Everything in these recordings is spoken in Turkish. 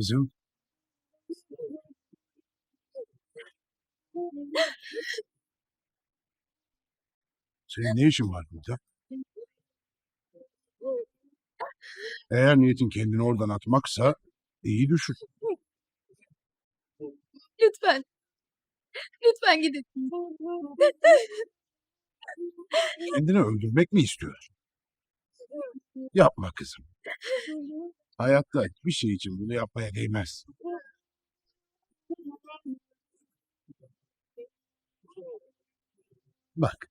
Kızım. Senin ne işin var burada? Eğer niyetin kendini oradan atmaksa iyi düşün. Lütfen. Lütfen gidin. Kendini öldürmek mi istiyorsun? Yapma kızım. Hayatta hiçbir şey için bunu yapmaya değmez. Bak,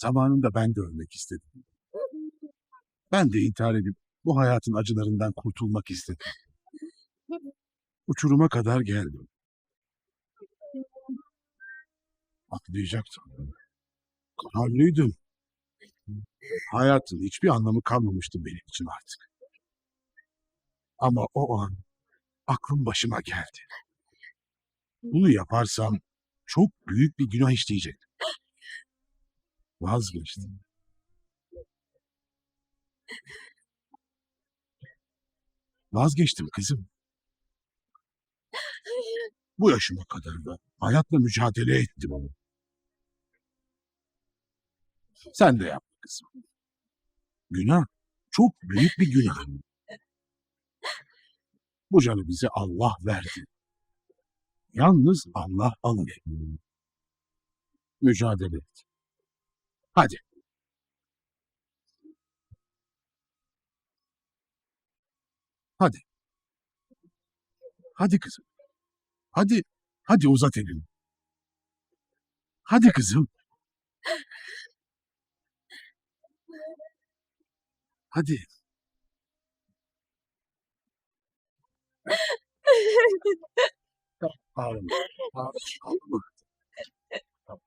zamanında ben de ölmek istedim. Ben de intihar edip bu hayatın acılarından kurtulmak istedim. Uçuruma kadar geldim. Atlayacaktım. Kararlıydım. Hayatın hiçbir anlamı kalmamıştı benim için artık. Ama o an aklım başıma geldi. Bunu yaparsam çok büyük bir günah işleyecektim. Vazgeçtim. Vazgeçtim kızım. Bu yaşıma kadar da hayatla mücadele ettim. Sen de yap kızım. Günah çok büyük bir günah. Bu canı bize Allah verdi. Yalnız Allah alır. Mücadele et. Hadi. Hadi. Hadi kızım. Hadi. Hadi uzat elini. Hadi kızım. Hadi. Ağlama. Ağlama. Tamam.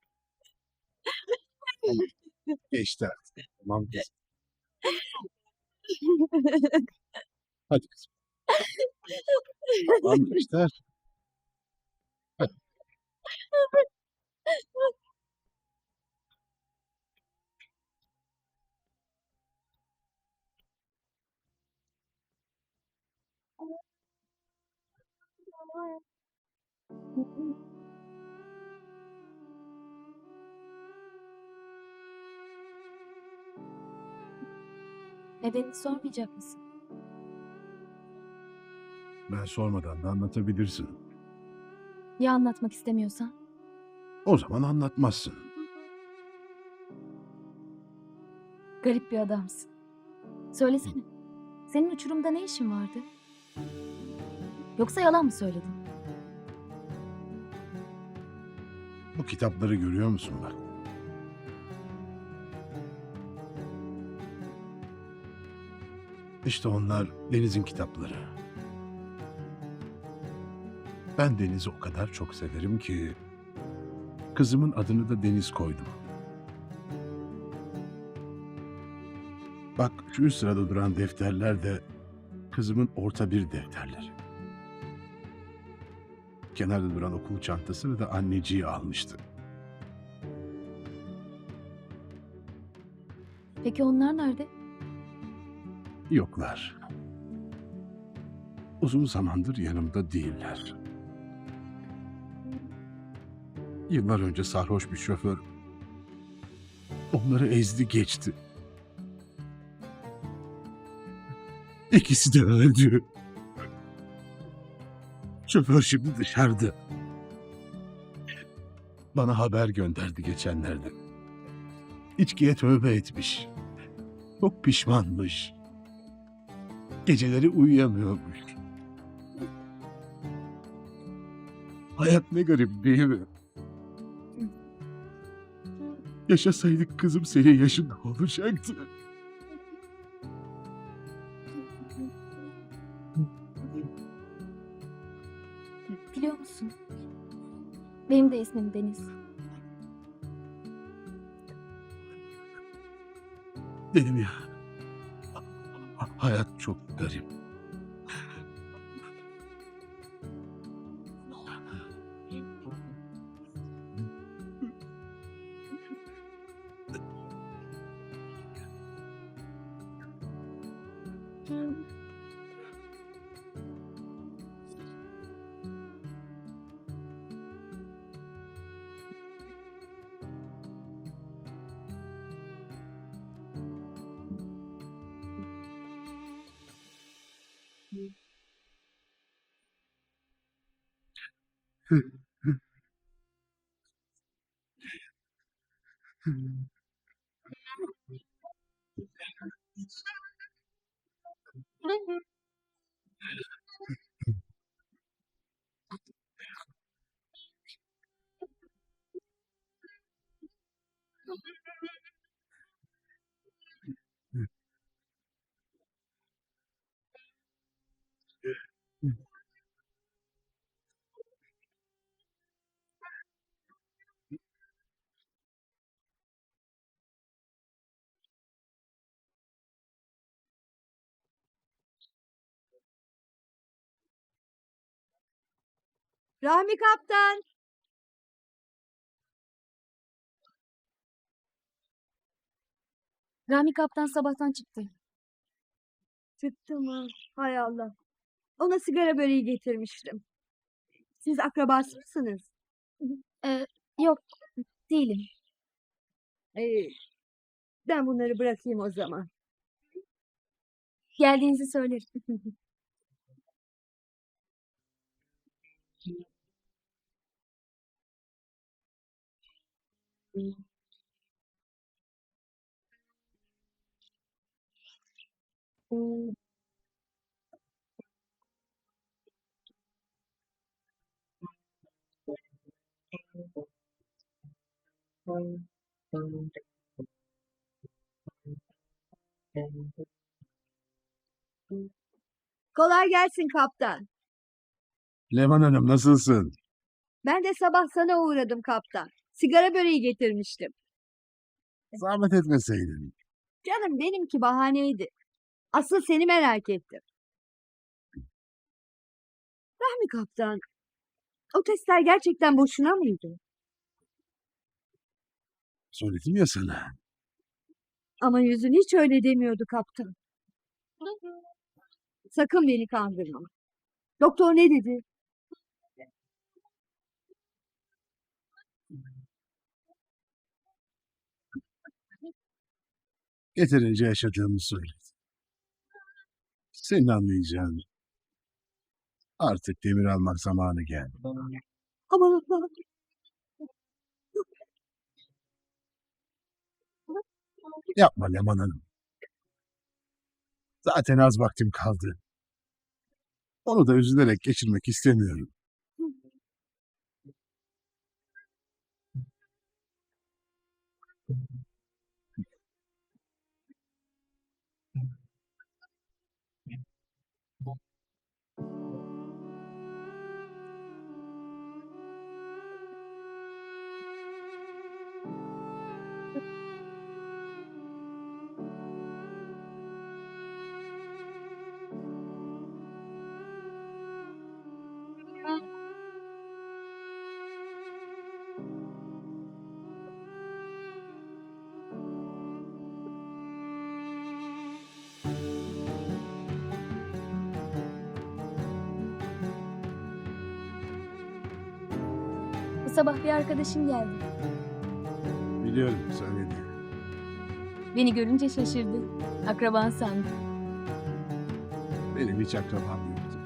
Geçti artık. Tamam kızım. Hadi kızım. Tamam geçti. Hadi. Nedenini sormayacak mısın? Ben sormadan da anlatabilirsin. Ya anlatmak istemiyorsan? O zaman anlatmazsın. Garip bir adamsın. Söylesene. Senin uçurumda ne işin vardı? Yoksa yalan mı söyledin? Bu kitapları görüyor musun bak? İşte onlar Deniz'in kitapları. Ben Deniz'i o kadar çok severim ki kızımın adını da Deniz koydum. Bak şu üst sırada duran defterler de kızımın orta bir defterleri. Kenarda duran okul çantasını da anneciği almıştı. Peki onlar nerede? Yoklar. Uzun zamandır yanımda değiller. Yıllar önce sarhoş bir şoför onları ezdi geçti. İkisi de öldü. Şoför şimdi dışarıda. Bana haber gönderdi geçenlerde. İçkiye tövbe etmiş. Çok pişmanmış. Geceleri uyuyamıyormuş. Hayat ne garip değil mi? Yaşasaydık kızım senin yaşında olacaktı. Benim de ismim Deniz. Dedim ya. ha- Hayat çok garip. Mm-hmm. Rahmi kaptan. Rami kaptan sabahtan çıktı. Çıktı mı? Hay Allah. Ona sigara böreği getirmiştim. Siz akrabası mısınız? Ee, yok değilim. Ee, ben bunları bırakayım o zaman. Geldiğinizi söylerim. Kolay gelsin kaptan. Leman Hanım nasılsın? Ben de sabah sana uğradım kaptan. Sigara böreği getirmiştim. Zahmet etmeseydin. Canım benimki bahaneydi. Asıl seni merak ettim. Rahmi kaptan, o testler gerçekten boşuna mıydı? Söyledim ya sana. Ama yüzün hiç öyle demiyordu kaptan. Sakın beni kandırma. Doktor ne dedi? Yeterince yaşadığımı söyledi. Senin anlayacağın. Artık demir almak zamanı geldi. Allah'ım. Yapma Leman Hanım. Zaten az vaktim kaldı. Onu da üzülerek geçirmek istemiyorum. Bu sabah bir arkadaşım geldi. Biliyorum söyledi. Beni görünce şaşırdı. Akraban sandı. Benim hiç akrabam yoktu.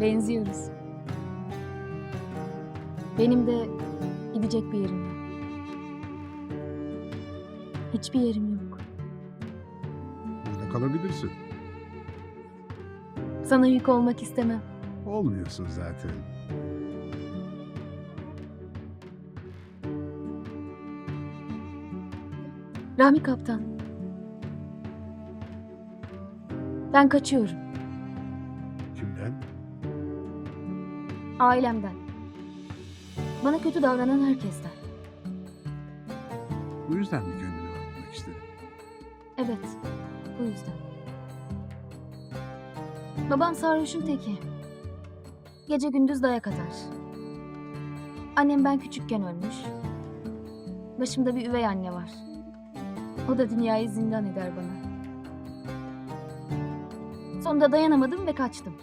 Benziyoruz. Benim de gidecek bir yerim yok. Hiçbir yerim yok. Burada kalabilirsin. Sana yük olmak istemem. Olmuyorsun zaten. Rami kaptan. Ben kaçıyorum. Kimden? Ailemden. Bana kötü davranan herkesten. Bu yüzden mi gönlünü almak istedim? Evet, bu yüzden. Babam sarhoşun teki. Gece gündüz dayak atar. Annem ben küçükken ölmüş. Başımda bir üvey anne var. O da dünyayı zindan eder bana. Sonunda dayanamadım ve kaçtım.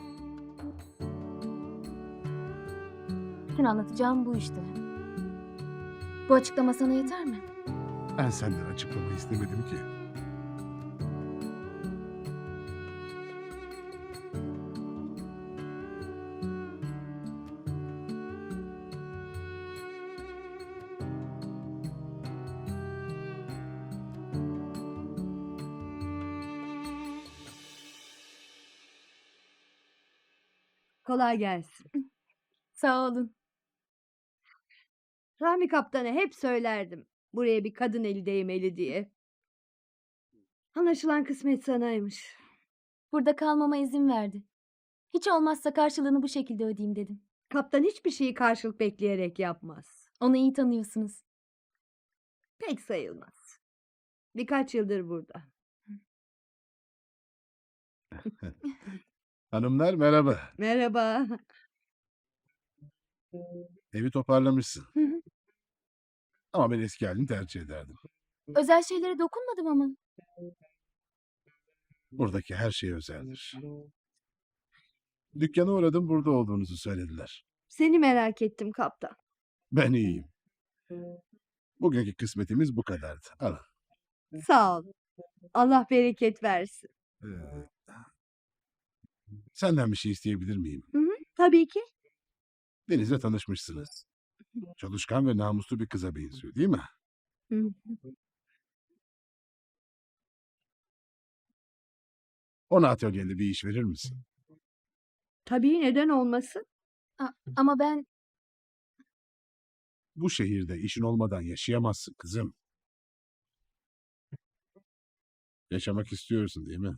Bütün anlatacağım bu işte. Bu açıklama sana yeter mi? Ben senden açıklama istemedim ki. Kolay gelsin. Sağ olun. Rahmi kaptana hep söylerdim. Buraya bir kadın eli değmeli diye. Anlaşılan kısmet sanaymış. Burada kalmama izin verdi. Hiç olmazsa karşılığını bu şekilde ödeyeyim dedim. Kaptan hiçbir şeyi karşılık bekleyerek yapmaz. Onu iyi tanıyorsunuz. Pek sayılmaz. Birkaç yıldır burada. Hanımlar merhaba. Merhaba. Evi toparlamışsın. Hı hı. Ama ben eski halini tercih ederdim. Özel şeylere dokunmadım ama. Buradaki her şey özeldir. Dükkana uğradım burada olduğunuzu söylediler. Seni merak ettim kaptan. Ben iyiyim. Bugünkü kısmetimiz bu kadardı. Alın. Sağ ol. Allah bereket versin. Ee, senden bir şey isteyebilir miyim? Tabii ki. Deniz'le tanışmışsınız. Çalışkan ve namuslu bir kıza benziyor değil mi? Hı. Ona atölyende bir iş verir misin? Tabii neden olmasın? Ama ben Bu şehirde işin olmadan yaşayamazsın kızım. Yaşamak istiyorsun değil mi?